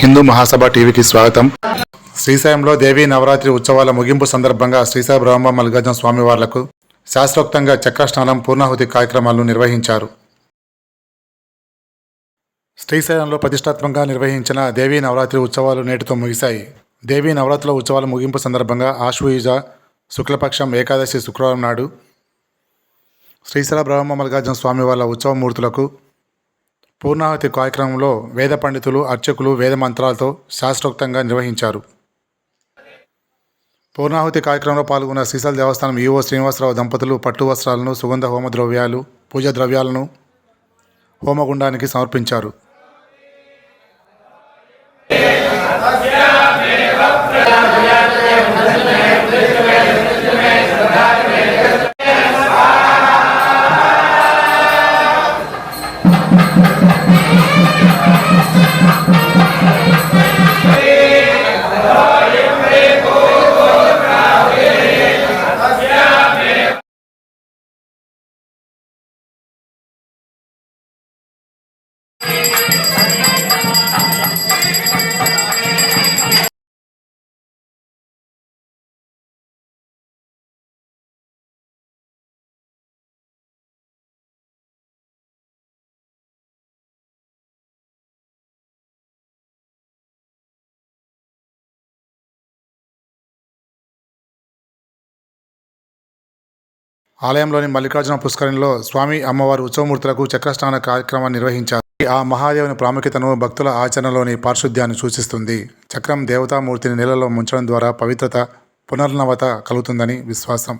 హిందూ మహాసభ టీవీకి స్వాగతం. శ్రీశైలంలో దేవీ నవరాత్రి ఉత్సవాల ముగింపు సందర్భంగా శ్రీశైల బ్రహ్మ మల్లికార్జున స్వామివార్లకు శాస్త్రోక్తంగా చక్రస్నానం పూర్ణాహుతి కార్యక్రమాలను నిర్వహించారు. శ్రీశైలంలో ప్రతిష్టాత్మకంగా నిర్వహించిన దేవీ నవరాత్రి ఉత్సవాలు నేటితో ముగిశాయి. దేవీ నవరాత్రుల ఉత్సవాల ముగింపు సందర్భంగా ఆశ్వయుజ శుక్లపక్షం ఏకాదశి శుక్రవారం నాడు శ్రీశైల బ్రహ్మ మల్లికార్జున స్వామి వాళ్ళ ఉత్సవమూర్తులకు పూర్ణాహుతి కార్యక్రమంలో వేద పండితులు అర్చకులు వేద మంత్రాలతో శాస్త్రోక్తంగా నిర్వహించారు. పూర్ణాహుతి కార్యక్రమంలో పాల్గొన్న శ్రీశైల దేవస్థానం ఈవో శ్రీనివాసరావు దంపతులు పట్టు వస్త్రాలను సుగంధ హోమ ద్రవ్యాలు పూజా ద్రవ్యాలను హోమగుండానికి సమర్పించారు. ఆలయంలోని మల్లికార్జున పుష్కరిణిలో స్వామి అమ్మవారు ఉత్సవమూర్తులకు చక్రస్నాన కార్యక్రమాన్ని నిర్వహించారు. ఆ మహాదేవుని ప్రాముఖ్యతను భక్తుల ఆచరణలోని పారిశుద్ధ్యాన్ని సూచిస్తుంది చక్రం దేవతామూర్తిని నీళ్ళలో ముంచడం ద్వారా పవిత్రత పునర్నవత కలుగుతుందని విశ్వాసం